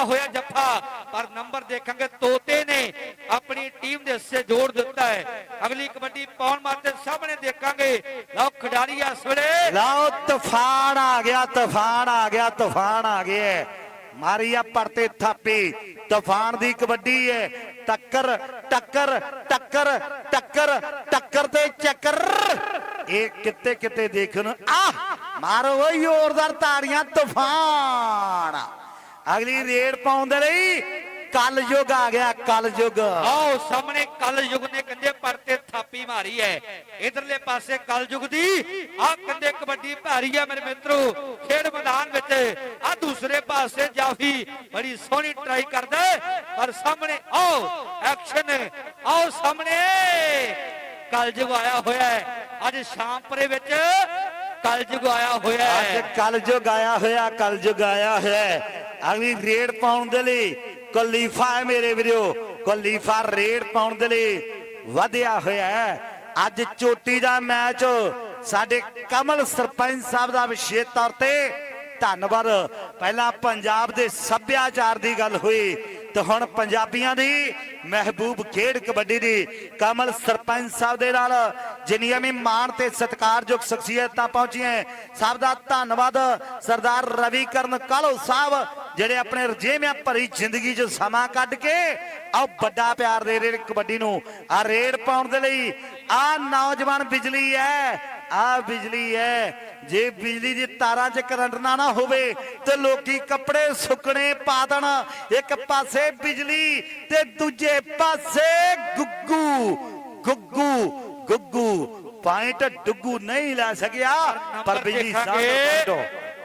ਪਾਇਆ ਹੋਇਆ ਜੱਫਾ, ਪਰ ਨੰਬਰ ਦੇਖਾਂਗੇ, ਤੋਤੇ ਨੇ ਆਪਣੀ ਟੀਮ ਦੇ ਹਿੱਸੇ ਜੋੜ ਦਿੱਤਾ ਹੈ। ਅਗਲੀ ਕਬੱਡੀ ਪਾਉਣ ਵਾਸਤੇ ਸਾਹਮਣੇ ਦੇਖਾਂਗੇ। ਲਓ ਖਿਡਾਰੀ ਇਸ ਵੇਲੇ। ਲਓ, ਤੂਫਾਨ ਆ ਗਿਆ, ਤੂਫਾਨ ਆ ਗਿਆ, ਤੂਫਾਨ ਆ ਗਿਆ ਮਾਰੀ ਆ ਪਰਤੇ ਥਾਪੀ, ਤੂਫਾਨ ਦੀ ਕਬੱਡੀ ਹੈ। ਟੱਕਰ ਟੱਕਰ ਟੱਕਰ ਟੱਕਰ ਟੱਕਰ ਤੇ ਚੱਕਰ। ਇਹ ਕਿਤੇ ਕਿਤੇ ਦੇਖਣ ਆ ਮਾਰੋ ਓਏ, ਜ਼ੋਰਦਾਰ ਤਾੜੀਆਂ, ਤੂਫਾਨ। ਅਗਲੀ ਰੇਡ ਪਾਉਣ ਦੇ ਲਈ ਕੱਲ ਯੁੱਗ ਆ ਗਿਆ ਕੱਲ ਯੁੱਗ ਆਓ ਸਾਹਮਣੇ ਕਲ ਯੁਗ ਨੇ ਕੰਦੇ ਪਰਤੇ ਥਾਪੀ ਮਾਰੀ ਹੈ। ਇਧਰਲੇ ਪਾਸੇ ਕਲ ਯੁਗ ਦੀ ਆ ਕੰਦੇ ਕਬੱਡੀ ਭਾਰੀ ਹੈ ਮੇਰੇ ਮਿੱਤਰੋ। ਖੇਡ ਮੈਦਾਨ ਵਿੱਚ ਆ ਦੂਸਰੇ ਪਾਸੇ ਜਾਫੀ ਬੜੀ ਸੋਹਣੀ ਟਰਾਈ ਕਰਦਾ ਪਰ ਸਾਹਮਣੇ ਆਓ ਐਕਸ਼ਨ ਆਓ ਸਾਹਮਣੇ। ਕਲ ਯੁਗ ਆਇਆ ਹੋਇਆ ਹੈ। ਅੱਜ ਸ਼ਾਮਪੁਰੇ ਵਿੱਚ ਕਲ ਯੁਗ ਆਇਆ ਹੋਇਆ ਅੱਜ ਹੈ। ਕੱਲ ਜੋ ਗਾਇਆ ਹੋਇਆ ਕੱਲ ਜੋ ਗਾਇਆ ਹੋਇਆ ਹੈ। ਅਗਲੀ ਰੇਡ ਪਾਉਣ ਦੇ ਲਈ ਕਲੀਫਾ ਹੈ ਮੇਰੇ ਵੀਰੋ ਕੁਲੀਫਾ ਰੇਡ ਪਾਉਣ ਦੇ ਲਈ ਵਧਿਆ ਹੋਇਆ ਹੈ। ਅੱਜ ਚੋਟੀ ਦਾ ਮੈਚ ਸਾਡੇ ਕਮਲ ਸਰਪੰਚ ਸਾਹਿਬ ਦਾ ਵਿਸ਼ੇਸ਼ ਤੌਰ ਤੇ ਧੰਨਵਾਦ। ਪਹਿਲਾਂ ਪੰਜਾਬ ਦੇ ਸੱਭਿਆਚਾਰ ਦੀ ਗੱਲ ਹੋਈ ਤੇ ਹੁਣ ਪੰਜਾਬੀਆਂ ਦੀ ਮਹਿਬੂਬ ਖੇਡ ਕਬੱਡੀ ਦੀ ਕਮਲ ਸਰਪੰਚ ਸਾਹਿਬ ਦੇ ਨਾਲ ਜਿੰਨੀਆਂ ਵੀ ਮਾਣ ਤੇ ਸਤਿਕਾਰਯੋਗ ਸ਼ਖਸੀਅਤਾਂ ਪਹੁੰਚੀਆਂ ਸਭ ਦਾ ਧੰਨਵਾਦ। ਸਰਦਾਰ ਰਵੀ ਕਰਨ ਕਾਲੋ ਸਾਹਿਬ ਜਿਹੜੇ ਆਪਣੇ ਰਜੇਵਿਆਂ ਭਰੀ ਜ਼ਿੰਦਗੀ 'ਚ ਸਮਾਂ ਕੱਢ ਕੇ ਆਹ ਵੱਡਾ ਪਿਆਰ ਦੇ ਰਹੇ ਕਬੱਡੀ ਨੂੰ ਆ ਰੇਡ ਪਾਉਣ ਦੇ ਲਈ ਆ ਨੌਜਵਾਨ ਬਿਜਲੀ ਹੈ ਆ ਬਿਜਲੀ ਹੈ। ਜੇ ਬਿਜਲੀ ਦੀ ਤਾਰਾਂ 'ਚ ਕਰੰਟ ਨਾ ਨਾ ਹੋਵੇ ਤੇ ਲੋਕੀ ਕੱਪੜੇ ਸੁੱਕਣੇ ਪਾ ਦੇਣ ਇੱਕ ਪਾਸੇ ਬਿਜਲੀ ਤੇ ਦੂਜੇ ਪਾਸੇ ਗੁੱਗੂ ਗੁੱਗੂ ਗੁੱਗੂ। ਪੁਆਇੰਟ ਡੁੱਗੂ ਨਹੀਂ ਲੈ ਸਕਿਆ ਪਰ ਬਿਜਲੀ। ਸਾਹਿਬ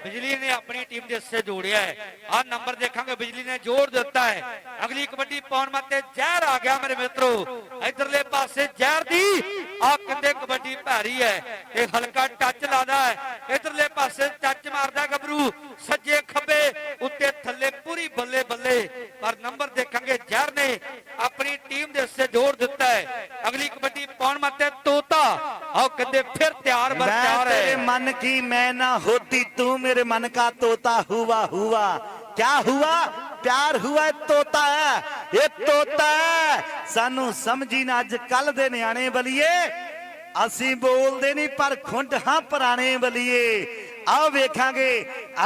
ਬਿਜਲੀ ਨੇ ਆਪਣੀ ਟੀਮ ਦੇ ਹਿੱਸੇ ਜੋੜਿਆ ਹੈ। ਆ ਨੰਬਰ ਦੇਖਾਂਗੇ, ਬਿਜਲੀ ਨੇ ਜੋੜ ਦਿੱਤਾ ਹੈ। ਅਗਲੀ ਕਬੱਡੀ ਪਾਉਣ ਮੱਤੇ ਜ਼ਹਿਰ ਆ ਗਿਆ ਮੇਰੇ ਮਿੱਤਰੋ। ਇਧਰਲੇ ਪਾਸੇ ਜ਼ਹਿਰ ਦੀ ਆ ਕਿੰਦੇ ਕਬੱਡੀ ਭਾਰੀ ਹੈ ਇਹ ਹਲਕਾ ਟੱਚ ਲਾਦਾ ਹੈ। ਇਧਰਲੇ ਪਾਸੇ ਟੱਚ ਮਾਰਦਾ ਗੱਭਰੂ, ਸੱਜੇ ਖੱਬੇ ਉੱਤੇ ਥੱਲੇ ਪੂਰੀ ਬੱਲੇ ਬੱਲੇ ਪਰ ਨੰਬਰ ਦੇਖਾਂਗੇ ਜ਼ਹਿਰ ਨੇ ਆਪਣੀ ਟੀਮ ਦੇ ਹਿੱਸੇ ਜੋੜ ਦਿੱਤਾ ਹੈ ਅਗਲੀ ਕਬੱਡੀ ਪਾਉਣ ਮੱਤੇ ਤੋਤਾ ਆਓ ਕਹਿੰਦੇ ਫਿਰ ਤਿਆਰ ਬਰ मैं ਤਿਆਰ तेरे ਹੈ मन की मैं ना होती तू मेरे मन का तोता हुआ हुआ क्या हुआ ਪਿਆਰ ਹੁਆ ਇਹ ਤੋਤਾ ਹੈ ਇਹ ਤੋਤਾ ਹੈ ਸਾਨੂੰ ਸਮਝੀ ਨਾ ਅੱਜ ਕੱਲ ਦੇ ਨਿਆਣੇ ਬਲੀਏ ਅਸੀਂ ਬੋਲਦੇ ਨਹੀਂ ਪਰ ਖੁੰਡ ਹਾਂ ਪੁਰਾਣੇ ਬਲੀਏ ਆਓ ਵੇਖਾਂਗੇ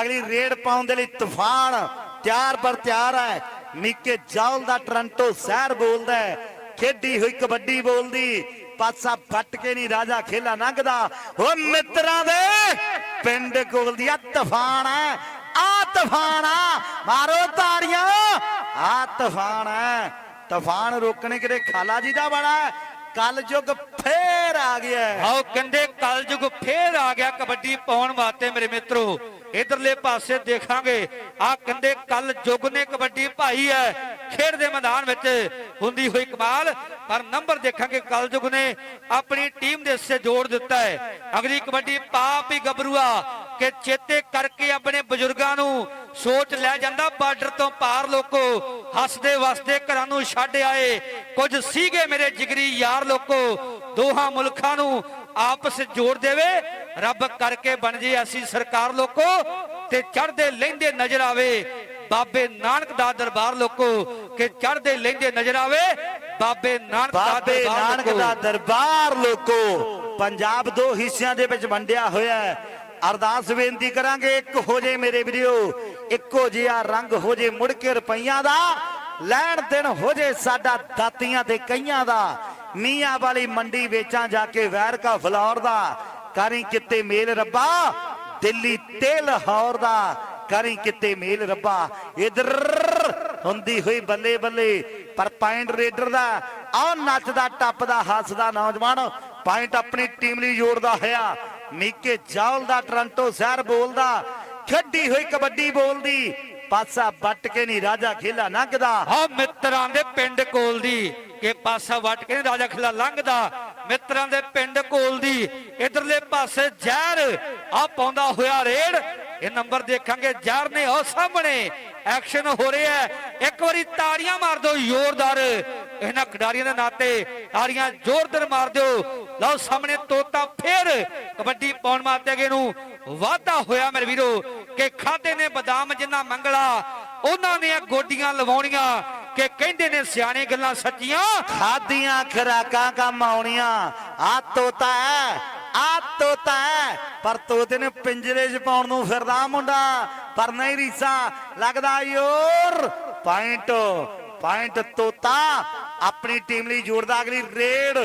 ਅਗਲੀ ਰੇਡ ਪਾਉਣ ਦੇ ਲਈ ਤੂਫਾਨ ਤਿਆਰ ਬਰ ਤਿਆਰ ਹੈ ਮਿੱਕੇ ਜਾਲ ਦਾ ਟਰੰਟੋ ਸ਼ਹਿਰ ਬੋਲਦਾ ਹੈ ਖੇਡੀ ਹੋਈ ਕਬੱਡੀ ਬੋਲਦੀ ਪਾਸਾ ਫੱਟ ਕੇ ਨਹੀਂ ਰਾਜਾ ਖੇਲਾ ਲੰਘਦਾ। ਓ ਮਿੱਤਰਾਂ ਦੇ, ਪਿੰਡ ਕੋਲ ਦੀ ਆ ਤੂਫਾਨ ਹੈ ਆ ਤੂਫਾਨ ਆ। ਮਾਰੋ ਤਾੜੀਆਂ। ਆ ਤੂਫਾਨ ਹੈ ਤੂਫਾਨ ਰੋਕਣੇ ਕਿਤੇ ਖਾਲਾ ਜੀ ਦਾ ਬੜਾ ਕਲਯੁਗ ਫੇਰ ਆ ਗਿਆ ਹੈ। ਕਹਿੰਦੇ ਕਲਯੁਗ ਫੇਰ ਆ ਗਿਆ, ਕਬੱਡੀ ਪਾਉਣ ਵਾਸਤੇ ਮੇਰੇ ਮਿੱਤਰੋ। ਇਧਰਲੇ ਪਾਸੇ ਦੇਖਾਂਗੇ। ਆ ਕਹਿੰਦੇ ਕਲ ਯੁੱਗ ਨੇ ਕਬੱਡੀ ਭਾਈ ਹੈ। ਖੇਡ ਦੇ ਮੈਦਾਨ ਵਿੱਚ ਹੁੰਦੀ ਹੋਈ ਕਮਾਲ। ਪਰ ਨੰਬਰ ਦੇਖਾਂਗੇ ਕਲ ਯੁੱਗ ਨੇ ਆਪਣੀ ਟੀਮ ਦੇ ਹਿੱਸੇ ਜੋੜ ਦਿੱਤਾ ਹੈ। ਅਗਲੀ ਕਬੱਡੀ ਪਾਪ ਹੀ ਗੱਭਰੂਆ ਕਿ ਚੇਤੇ ਕਰਕੇ ਆਪਣੇ ਬਜ਼ੁਰਗਾਂ ਨੂੰ ਸੋਚ ਲੈ ਜਾਂਦਾ। ਬਾਰਡਰ ਤੋਂ ਪਾਰ ਲੋਕੋ ਹੱਸਦੇ ਵਸਦੇ ਘਰਾਂ ਨੂੰ ਛੱਡ ਆਏ। ਕੁਝ ਸੀਗੇ ਮੇਰੇ ਜਿਗਰੀ ਯਾਰ ਲੋਕੋ। ਦੋਹਾਂ ਮੁਲਕਾਂ ਨੂੰ ਆਪਸ ਜੋੜ ਦੇਵੇ। ਰੱਬ ਕਰਕੇ ਬਣ ਜੇ ਅਸੀਂ ਸਰਕਾਰ ਲੋਕੋ ਤੇ ਚੜਦੇ ਲੈਂਦੇ ਨਜ਼ਰ ਆਵੇ। ਬਾਬੇ ਨਾਨਕ ਦਾ ਦਰਬਾਰ ਲੋਕੋ ਕਿ ਚੜਦੇ ਲੈਂਦੇ ਨਜ਼ਰ ਆਵੇ। ਬਾਬੇ ਨਾਨਕ ਦਾ ਬਾਬੇ ਨਾਨਕ। ਦਾ ਦਰਬਾਰ ਲੋਕੋ। ਪੰਜਾਬ ਦੋ ਹਿੱਸਿਆਂ ਦੇ ਵਿੱਚ ਵੰਡਿਆ ਹੋਇਆ ਹੈ। ਅਰਦਾਸ ਬੇਨਤੀ ਕਰਾਂਗੇ ਇੱਕ ਹੋ ਜੇ ਮੇਰੇ ਵੀਰੋ ਇੱਕੋ ਜਿਹਾ ਰੰਗ ਹੋ ਜੇ ਮੁੜ ਕੇ ਰੁਪਈਆਂ ਦਾ ਲੈਣ ਦੇਣ ਹੋ ਜੇ ਸਾਡਾ ਦਾਤੀਆਂ ਤੇ ਕਈਆਂ ਦਾ। ਮੀਆਂ ਵਾਲੀ ਮੰਡੀ ਵੇਚਾਂ ਜਾ ਕੇ ਵੈਰ ਕਾ ਫਲੌਰ ਦਾ ਕਰੀ ਕਿਤੇ ਮੇਲ ਰੱਬਾ, ਦਿੱਲੀ ਤੇ ਲਾਹੌਰ ਦਾ, ਕਰੀ ਕਿਤੇ ਮੇਲ ਰੱਬਾ। ਇਧਰ ਹੁੰਦੀ ਹੋਈ ਬੱਲੇ ਬੱਲੇ, ਪਰ ਪੁਆਇੰਟ ਰੇਡਰ ਦਾ ਆਹ ਨੱਚਦਾ ਟੱਪਦਾ ਹੱਸਦਾ ਨੌਜਵਾਨ ਪੁਆਇੰਟ ਆਪਣੀ ਟੀਮ ਲਈ ਜੋੜਦਾ ਹੋਇਆ। ਮੀਕੇ ਜਾਲ ਦਾ, ਟਰੰਟੋ ਸ਼ਹਿਰ ਬੋਲਦਾ। ਖੇਡੀ ਹੋਈ ਕਬੱਡੀ ਬੋਲਦੀ ਪਾਸਾ ਵੱਟ ਕੇ ਨਹੀਂ ਰਾਜਾ ਖੇਲਾ ਲੰਘਦਾ। ਆ ਮਿੱਤਰਾਂ ਦੇ ਪਿੰਡ ਕੋਲ ਦੀ, ਕਿ ਪਾਸਾ ਵੱਟ ਕੇ ਨੀ ਰਾਜਾ ਖੇਲਾ ਲੰਘਦਾ। ਮਿੱਤਰਾਂ ਦੇ ਪਿੰਡ ਕੋਲ ਦੀ ਇਧਰਲੇ ਪਾਸੇ ਜ਼ਹਿਰ ਆ ਪਾਉਂਦਾ ਹੋਇਆ ਰੇਡ। ਇਹ ਨੰਬਰ ਦੇਖਾਂਗੇ, ਜ਼ਹਿਰ ਨੇ ਉਹ ਸਾਹਮਣੇ ਐਕਸ਼ਨ ਹੋ ਰਿਹਾ ਹੈ। ਇੱਕ ਵਾਰੀ ਤਾੜੀਆਂ ਮਾਰ ਦਿਓ, ਜ਼ੋਰਦਾਰ। ਇਹਨਾਂ ਖਿਡਾਰੀਆਂ ਦੇ ਨਾਤੇ ਤਾੜੀਆਂ ਜ਼ੋਰਦਾਰ ਮਾਰ ਦਿਓ। ਲਓ, ਸਾਹਮਣੇ ਤੋਤਾ ਫੇਰ ਕਬੱਡੀ ਪਾਉਣ ਮਾਤੇ ਅਗੇ ਨੂੰ ਵਾਧਾ ਹੋਇਆ ਮੇਰੇ ਵੀਰੋ, ਕਿ ਖਾਦੇ ਨੇ ਬਦਾਮ ਜਿੰਨਾ ਮੰਗਲਾ, ਉਹਨਾਂ ਨੇ ਗੋਡੀਆਂ ਲਵਾਉਣੀਆਂ। ਕਿ ਕਹਿੰਦੇ ਨੇ ਸਿਆਣੇ ਗੱਲਾਂ ਸੱਚੀਆਂ। ਖਾਦੀਆਂ ਖਰਾਕਾਂ ਕੰਮ ਆਉਣੀਆਂ। ਆ ਤੋਤਾ ਹੈ ਆ ਤੋਤਾ ਹੈ। ਪਰ ਤੋਤੇ ਨੇ ਪਿੰਜਰੇ 'ਚ ਪਾਉਣ ਨੂੰ ਫਿਰਦਾ ਮੁੰਡਾ, ਪਰ ਨਹੀਂ ਰੀਸਾ। ਲੱਗਦਾ ਯੋਰ ਪੁਆਇੰਟ ਪੁਆਇੰਟ ਤੋਤਾ। ਆਪਣੀ ਟੀਮ ਲਈ ਜੋੜਦਾ ਅਗਲੀ ਰੇਡ।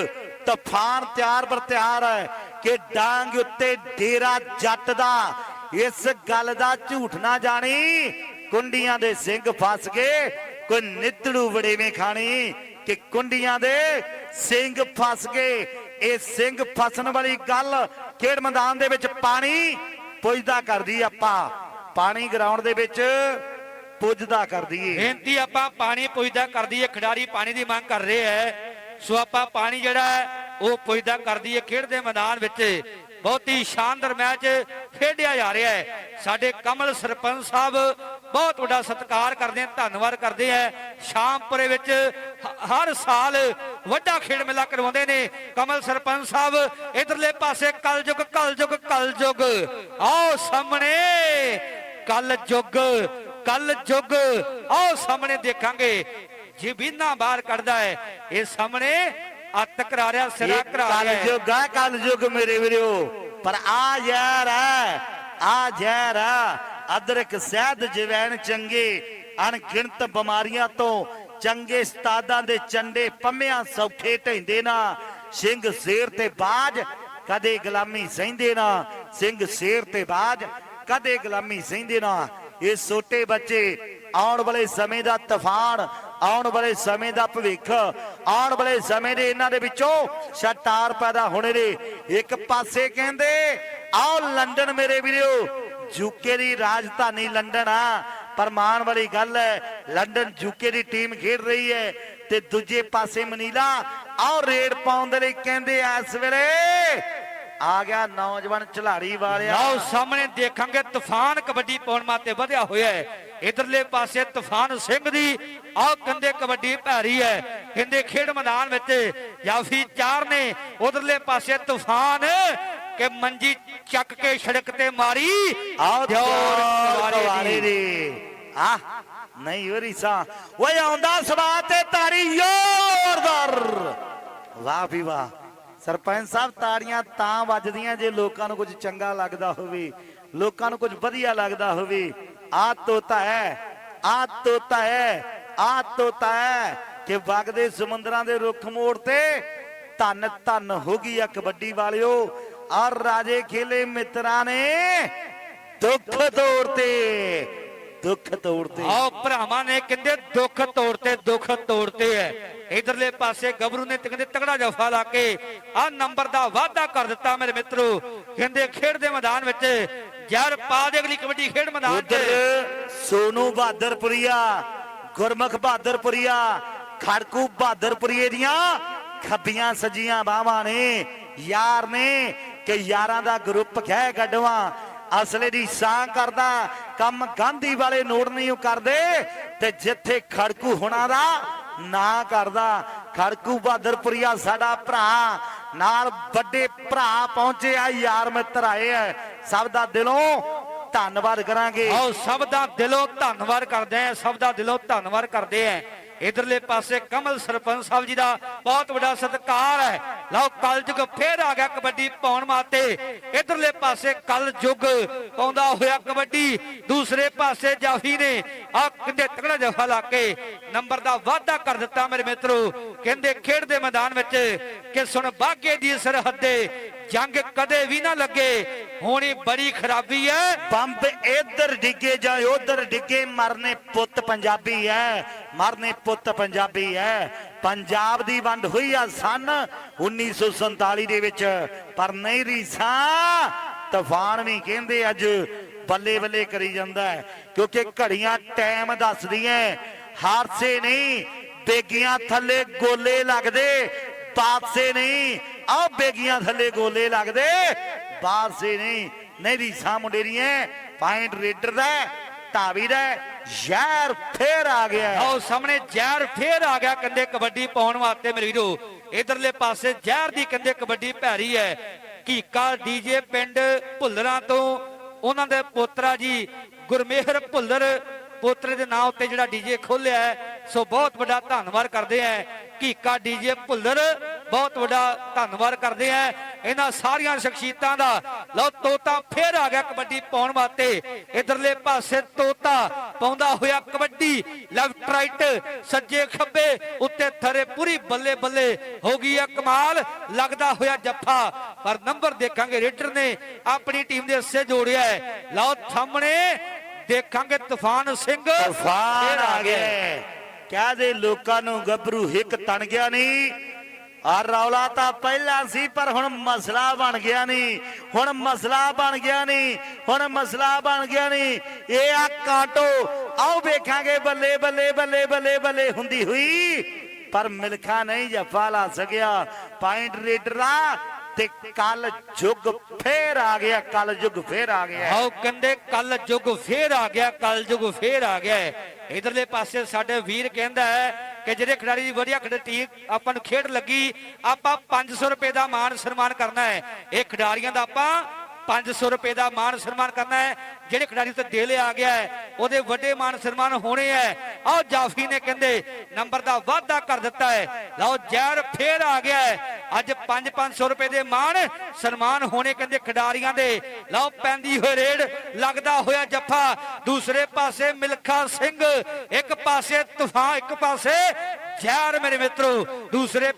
ਤੂਫਾਨ ਤਿਆਰ ਪਰ ਤਿਆਰ ਹੈ ਕਿ ਡਾਂਗ ਉੱਤੇ ਡੇਰਾ ਜੱਟ ਦਾ। ਇਸ ਗੱਲ ਦਾ ਝੂਠ ਨਾ ਜਾਣੀ। ਕੁੰਡੀਆਂ ਦੇ ਸਿੰਘ ਫਸ ਗਏ ਕੋਈ ਨਿੱਤੜੂ ਵੜੇਵੇਂ ਖਾਣੀ ਕਿ ਕੁੰਡੀਆਂ ਦੇ ਸਿੰਘ ਫਸ ਗਏ। ਇਹ ਸਿੰਘ ਫਸਣ ਵਾਲੀ ਗੱਲ ਖੇਡ ਮੈਦਾਨ ਦੇ ਵਿੱਚ ਪਾਣੀ ਪੁੱਜਦਾ ਕਰਦੀ ਆਪਾਂ। ਪਾਣੀ ਗਰਾਊਂਡ ਦੇ ਵਿੱਚ ਪੁੱਜਦਾ ਕਰਦੀ ਏ। ਬੇਨਤੀ ਆਪਾਂ ਪਾਣੀ ਪੁੱਜਦਾ ਕਰਦੀ ਹੈ ਖਿਡਾਰੀ ਪਾਣੀ ਦੀ ਮੰਗ ਕਰ ਰਹੇ ਹੈ ਸੋ ਆਪਾਂ ਪਾਣੀ ਜਿਹੜਾ ਹੈ ਉਹ ਪੁੱਜਦਾ ਕਰਦੀ ਹੈ ਖੇਡ ਦੇ ਮੈਦਾਨ ਵਿੱਚ ਬਹੁਤ ਹੀ ਸ਼ਾਨਦਾਰ ਮੈਚ ਖੇਡਿਆ ਜਾ ਰਿਹਾ ਹੈ ਸਾਡੇ ਕਮਲ ਸਰਪੰਚ ਸਾਹਿਬ ਬਹੁਤ ਵੱਡਾ ਸਤਿਕਾਰ ਕਰਦੇ ਆ ਧੰਨਵਾਦ ਕਰਦੇ ਆ ਸ਼ਾਮਪੁਰੇ ਵਿੱਚ ਹਰ ਸਾਲ ਵੱਡਾ ਖੇਡ ਮੇਲਾ ਕਰਵਾਉਂਦੇ ਨੇ। ਕਮਲ ਸਰਪੰਚ ਸਾਹਿਬ ਇਧਰਲੇ ਪਾਸੇ ਕਲਯੁਗ ਕਲਯੁਗ ਕਲਯੁਗ। ਆਓ ਸਾਹਮਣੇ ਕਲ ਜੁਗ ਕਲ ਜੁਗ ਆਓ ਸਾਹਮਣੇ ਦੇਖਾਂਗੇ ਜੀਬੀਨਾ ਬਾਹਰ ਕੱਢਦਾ ਹੈ। ਇਹ ਸਾਹਮਣੇ ਅੱਤ ਕਰਾ ਰਿਹਾ ਸਿਰਾ ਕਰਾ ਰਿਹਾ ਹੈ। ਯੁੱਗ ਹੈ ਕਲ ਯੁੱਗ ਮੇਰੇ ਵੀਰੋ। ਪਰ ਆ ਯਾਰ ਹੈ ਆ ਜ਼ਹਿਰ ਆ ਅਦਰਕ ਸਹਿਦ ਜਵੈਣ ਚੰਗੇ, ਅਣਗਿਣਤ ਬਿਮਾਰੀਆਂ ਤੋਂ ਚੰਗੇ ਸਤਾਦਾਂ ਦੇ ਚੰਡੇ ਪੰਮਿਆਂ ਸੌਖੇ ਢੈਂਦੇ ਨਾ। ਸਿੰਘ ਸ਼ੇਰ ਤੇ ਬਾਜ ਕਦੇ ਗੁਲਾਮੀ ਸਹਿੰਦੇ ਨਾ। ਸਿੰਘ ਸ਼ੇਰ ਤੇ ਬਾਜ ਕਦੇ ਗੁਲਾਮੀ ਸਹਿੰਦੇ ਨਾ। ਇਹ ਛੋਟੇ ਬੱਚੇ ਆਉਣ ਵਾਲੇ ਸਮੇਂ ਦਾ ਤੂਫਾਨ, ਆਉਣ ਵਾਲੇ ਸਮੇਂ ਦਾ ਭਵਿੱਖ, ਆਉਣ ਵਾਲੇ ਸਮੇਂ ਦੇ ਇਹਨਾਂ ਦੇ ਵਿੱਚੋਂ ਸ਼ਟਾਰ ਪੈਦਾ ਹੋਣੇ ਨੇ। ਇੱਕ ਪਾਸੇ ਕਹਿੰਦੇ, ਆਓ ਲੰਡਨ ਮੇਰੇ ਵੀਰੋ ਯੂਕੇ ਦੀ ਰਾਜਧਾਨੀ ਲੰਡਨ ਆ। ਪਰ ਮਾਣ ਵਾਲੀ ਗੱਲ ਹੈ, ਲੰਡਨ ਯੂਕੇ ਦੀ ਟੀਮ ਖੇਡ ਰਹੀ ਹੈ ਤੇ ਦੂਜੇ ਪਾਸੇ ਮਨੀਲਾ, ਆਓ ਰੇਡ ਪਾਉਣ ਦੇ ਲਈ ਕਹਿੰਦੇ ਆ ਇਸ ਵੇਲੇ, ਆ ਗਿਆ ਨੌਜਵਾਨ ਝਲਾੜੀ ਵਾਲਿਆ। ਲਓ, ਸਾਹਮਣੇ ਦੇਖਾਂਗੇ, ਤੂਫਾਨ ਕਬੱਡੀ ਪਾਉਣ ਮਾਤੇ ਵਧਿਆ ਹੋਇਆ ਹੈ। ਇਧਰਲੇ ਪਾਸੇ ਤੂਫਾਨ ਸਿੰਘ ਦੀ ਆਹ ਕੰਦੇ ਕਬੱਡੀ ਭੈਰੀ ਹੈ। ਕਹਿੰਦੇ ਖੇਡ ਮੈਦਾਨ ਵਿੱਚ ਜਾਫੀ ਚਾਰ ਨੇ, ਉਧਰਲੇ ਪਾਸੇ ਤੂਫਾਨ, ਕਿ ਮੰਜੀ ਚੱਕ ਕੇ ਸੜਕ ਤੇ ਮਾਰੀ। ਆਓ ਦਿਓਰ ਕੁਆਰੇ ਦੀ। ਆ ਨਹੀਂ ਹੋਰੀ ਸਾ। ਓਏ ਆਉਂਦਾ ਸਵਾ ਤੇ ਤਾੜੀ ਜ਼ੋਰਦਾਰ। ਵਾਹ ਵੀ ਵਾਹ। ਸਰਪੰਚ ਸਾਹਿਬ ਤਾੜੀਆਂ ਤਾਂ ਵੱਜਦੀਆਂ ਜੇ ਲੋਕਾਂ ਨੂੰ ਕੁਝ ਚੰਗਾ ਲੱਗਦਾ ਹੋਵੇ। ਲੋਕਾਂ ਨੂੰ ਕੁਝ ਵਧੀਆ ਲੱਗਦਾ ਹੋਵੇ। ਆ ਤੋਤਾ ਹੈ ਆ ਤੋਤਾ ਹੈ ਆ ਤੋਤਾ ਹੈ ਕਿ ਵਗਦੇ ਸਮੁੰਦਰਾਂ ਦੇ ਰੁੱਖ ਮੋੜ ਤੇ ਧੰਨ ਧੰਨ ਹੋ ਗਈ ਆ ਕਬੱਡੀ ਵਾਲਿਓ। ਔਰ ਰਾਜੇ ਖੇਲੇ ਮਿੱਤਰਾਂ ਨੇ ਦੁੱਖ ਤੋੜਤੇ ਦੁੱਖ ਤੋੜਤੇ। ਆਓ ਭਰਾਵਾਂ ਨੇ ਕਹਿੰਦੇ ਦੁੱਖ ਤੋੜਤੇ ਦੁੱਖ ਤੋੜਤੇ ਐ। ਇਧਰਲੇ ਪਾਸੇ ਗੱਭਰੂ ਨੇ ਤੇ ਕਹਿੰਦੇ ਤਗੜਾ ਜਫਾ ਲਾ ਕੇ ਆ ਨੰਬਰ ਦਾ ਵਾਅਦਾ ਕਰ ਦਿੱਤਾ ਮੇਰੇ ਮਿੱਤਰੋ। ਕਹਿੰਦੇ ਖੇਡ ਦੇ ਮੈਦਾਨ ਵਿੱਚ ਜ਼ਹਿਰ ਪਾ ਦੇ ਅਗਲੀ ਕਬੱਡੀ ਖੇਡ ਮੈਦਾਨ ਉਧਰ ਸੋਨੂ ਬਹਾਦਰਪੁਰੀਆ ਗੁਰਮੁਖ ਬਹਾਦਰਪੁਰੀਆ ਖੜਕੂ ਬਹਾਦਰਪੁਰੀਏ ਦੀਆਂ ਖੱਬੀਆਂ ਸੱਜੀਆਂ ਬਾਹਾਂ ਨੇ ਯਾਰ ਨੇ ਕਿ ਯਾਰਾਂ ਦਾ ਗਰੁੱਪ ਖਹਿ ਗੱਡਵਾ ਅਸਲੇ ਦੀ ਸਾਂ ਕਰਦਾ, ਕੰਮ ਗਾਂਧੀ ਵਾਲੇ ਨੋਟ ਨਹੀਂ ਉਹ ਕਰਦੇ। ਤੇ ਜਿੱਥੇ ਖੜਕੂ ਹੋਣਾ ਦਾ ਨਾ ਕਰਦਾ, ਖੜਕੂ ਬਹਾਦਰਪੁਰੀਆ ਸਾਡਾ ਭਰਾ, ਨਾਲ ਵੱਡੇ ਭਰਾ ਪਹੁੰਚੇ ਆ, ਯਾਰ ਮਿੱਤਰ ਆਏ ਆ। ਸਭ ਦਾ ਦਿਲੋਂ ਧੰਨਵਾਦ ਕਰਾਂਗੇ। ਆਓ, ਸਭ ਦਾ ਦਿਲੋਂ ਧੰਨਵਾਦ ਕਰਦੇ ਆ, ਸਭ ਦਾ ਦਿਲੋਂ ਧੰਨਵਾਦ ਕਰਦੇ ਆ। ਇਧਰਲੇ ਪਾਸੇ ਕਮਲ ਸਰਪੰਚ ਸਾਹਿਬ ਜੀ ਦਾ ਬਹੁਤ ਵੱਡਾ ਸਤਿਕਾਰ ਹੈ। ਲਓ ਕਲਯੁਗ ਫੇਰ ਆ ਗਿਆ ਕਬੱਡੀ ਪਾਉਣ ਮਾਤੇ ਇਧਰਲੇ ਪਾਸੇ ਕਲਯੁਗ ਪਾਉਂਦਾ ਹੋਇਆ ਕਬੱਡੀ। ਦੂਸਰੇ ਪਾਸੇ ਜਾਫੀ ਨੇ ਆ ਕਿੰਦੇ ਤਕੜਾ ਜਫਾ ਲਾ ਕੇ ਨੰਬਰ ਦਾ ਵਾਅਦਾ ਕਰ ਦਿੱਤਾ ਮੇਰੇ ਮਿੱਤਰੋ। ਕਹਿੰਦੇ ਖੇਡ ਦੇ ਮੈਦਾਨ ਵਿੱਚ ਕਿ ਸੁਣ ਬਾਗੇ ਦੀ ਸਰਹੱਦੇ ਜੰਗ ਕਦੇ ਵੀ ਨਾ ਲੱਗੇ। ਹੋਣੀ ਬੜੀ ਖਰਾਬੀ ਹੈ। ਬੰਬ ਇੱਧਰ ਡਿੱਗੇ ਜਾਂ ਉਧਰ ਡਿੱਗੇ, ਮਰਨੇ ਪੁੱਤ ਪੰਜਾਬੀ ਹੈ। ਮਰਨੇ ਪੁੱਤ ਪੰਜਾਬੀ ਹੈ। ਪੰਜਾਬ ਦੀ ਵੰਡ ਹੋਈ ਆ ਸਨ 1947 ਦੇ ਵਿੱਚ, ਪਰ ਨਹੀਂ ਰੀਸਾ ਤੂਫਾਨ ਵੀ ਕਹਿੰਦੇ ਅੱਜ ਬੱਲੇ ਬੱਲੇ ਕਰੀ ਜਾਂਦਾ ਹੈ, ਕਿਉਂਕਿ ਘੜੀਆਂ ਟਾਈਮ ਦੱਸਦੀਆਂ ਹਾਦਸੇ ਨਹੀਂ, ਬੇਗੀਆਂ ਥੱਲੇ ਗੋਲੇ ਲੱਗਦੇ ਬਾਦਸੇ ਨਹੀਂ ਆ ਬੇਗੀਆਂ ਥੱਲੇ ਗੋਲੇ ਲੱਗਦੇ ਬਾਦਸੇ ਨਹੀਂ ਨਹੀਂ ਰੀਸਾ ਮੁੰਡੇਰੀਆਂ ਪੁਆਇੰਟ ਰੇਡਰ ਦਾ ਧਾਵੀ ਦਾ ਯਾਰ ਫੇਰ ਆ ਗਿਆ ਆਓ ਸਾਹਮਣੇ ਜ਼ਹਿਰ ਫੇਰ ਆ ਗਿਆ ਕੰਦੇ ਕਬੱਡੀ ਪਾਉਣ ਵਾਸਤੇ ਮੇਰੇ ਵੀਰੋ। ਇਧਰਲੇ ਪਾਸੇ ਜ਼ਹਿਰ ਦੀ ਕੰਦੇ ਕਬੱਡੀ ਭੈਰੀ ਹੈ। ਕੀਕਾ ਡੀਜੇ ਪਿੰਡ ਭੁੱਲਰਾਂ ਤੋਂ ਉਹਨਾਂ ਦੇ ਪੋਤਰਾ ਜੀ ਗੁਰਮੇਹਰ ਭੁੱਲਰ, ਪੋਤਰੇ ਦੇ ਨਾਂ ਉੱਤੇ ਜਿਹੜਾ ਡੀਜੇ ਖੋਲਿਆ ਹੈ ਸੋ ਬਹੁਤ ਵੱਡਾ ਧੰਨਵਾਦ ਕਰਦੇ ਆ ਕੀਕਾ ਡੀਜੇ ਭੁੱਲਰ। ਬਹੁਤ ਵੱਡਾ ਧੰਨਵਾਦ ਕਰਦੇ ਆ ਇਹਨਾਂ ਸਾਰੀਆਂ ਸ਼ਖਸੀਅਤਾਂ ਦਾ। ਲਓ ਤੋਤਾ ਫੇਰ ਆ ਗਿਆ ਕਬੱਡੀ ਪਾਉਣ ਵਾਸਤੇ। ਇਧਰਲੇ ਪਾਸੇ ਤੋਤਾ ਪਾਉਂਦਾ ਹੋਇਆ ਕਬੱਡੀ। ਲੈਫਟ ਰਾਈਟ ਸੱਜੇ ਖੱਬੇ ਉੱਤੇ ਥਰੇ ਪੂਰੀ ਬੱਲੇ ਬੱਲੇ ਹੋ ਗਈ ਆ ਕਮਾਲ। ਲੱਗਦਾ ਹੋਇਆ ਜੱਫਾ। ਪਰ ਨੰਬਰ ਦੇਖਾਂਗੇ ਰੇਡਰ ਨੇ ਆਪਣੀ ਟੀਮ ਦੇ ਹਿੱਸੇ ਜੋੜਿਆ ਹੈ। ਲਓ ਸਾਹਮਣੇ ਦੇਖਾਂਗੇ ਤੂਫਾਨ ਸਿੰਘ। ਤੂਫਾਨ ਆ ਗਿਆ ਕਹਦੇ ਲੋਕਾਂ ਨੂੰ ਗੱਭਰੂ, ਹਿੱਕ ਤਣ ਗਿਆ ਨਹੀਂ ਆ ਰੌਲਾ ਤਾਂ ਪਹਿਲਾਂ ਸੀ, ਪਰ ਹੁਣ ਮਸਲਾ ਬਣ ਗਿਆ ਨਹੀਂ ਹੁਣ ਮਸਲਾ ਬਣ ਗਿਆ ਨਹੀਂ ਹੁਣ ਮਸਲਾ ਬਣ ਗਿਆ ਨਹੀਂ ਇਹ ਆ ਕਾਟੋ। ਆਓ ਵੇਖਾਂਗੇ ਬੱਲੇ ਬੱਲੇ ਬੱਲੇ ਬੱਲੇ ਬੱਲੇ ਹੁੰਦੀ ਹੋਈ। ਪਰ ਮਿਲਖਾ ਨਹੀਂ ਜੱਫਾ ਲਾ ਸਕਿਆ। ਪੁਆਇੰਟ ਰੇਡਰਾ ਤੇ ਕੱਲ ਜੁਗ ਫੇਰ ਆ ਗਿਆ, ਕੱਲ ਜੁਗ ਫੇਰ ਆ ਗਿਆ। ਆਓ ਕਹਿੰਦੇ ਕੱਲ ਯੁੱਗ ਫੇਰ ਆ ਗਿਆ, ਕੱਲ ਯੁੱਗ ਫੇਰ ਆ ਗਿਆ। ਇਧਰਲੇ ਪਾਸੇ ਸਾਡੇ ਵੀਰ ਕਹਿੰਦਾ ਹੈ ਕਿ ਜਿਹੜੇ ਖਿਡਾਰੀ ਦੀ ਵਧੀਆ ਖੇਡੀ ਆਪਾਂ ਨੂੰ ਖੇਡ ਲੱਗੀ, ਆਪਾਂ 500 ਰੁਪਏ ਦਾ ਮਾਨ ਸਨਮਾਨ ਕਰਨਾ ਹੈ। ਇਹ ਖਿਡਾਰੀਆਂ ਦਾ ਆਪਾਂ 500 ਰੁਪਏ ਦਾ ਮਾਣ ਸਨਮਾਨ ਕਰਨਾ ਹੈ। ਜਿਹੜੇ ਖਿਡਾਰੀ ਉੱਤੇ ਦੇ ਲਿਆ ਗਿਆ ਹੈ, ਉਹਦੇ ਵੱਡੇ ਮਾਣ ਸਨਮਾਨ ਹੋਣੇ ਹੈ। ਆਓ ਜਾਫੀ ਨੇ ਕਹਿੰਦੇ, ਨੰਬਰ ਦਾ ਵਾਅਦਾ ਕਰ ਦਿੱਤਾ ਹੈ। ਲਓ ਜ਼ਹਿਰ ਫੇਰ ਆ ਗਿਆ ਹੈ। ਅੱਜ 5-500 ਰੁਪਏ ਦੇ ਮਾਣ ਸਨਮਾਨ ਹੋਣੇ ਕਹਿੰਦੇ ਖਿਡਾਰੀਆਂ ਦੇ। ਲਓ ਪੈਂਦੀ ਹੋਏ ਰੇਡ, ਲੱਗਦਾ ਹੋਇਆ ਜੱਫਾ। ਦੂਸਰੇ ਪਾਸੇ ਮਿਲਖਾ ਸਿੰਘ, ਇੱਕ ਪਾਸੇ ਤੂਫਾਨ, ਇੱਕ ਪਾਸੇ ਜ਼ਹਿਰ ਮੇਰੇ ਮਿੱਤਰੋ। ਦੂਸਰੇ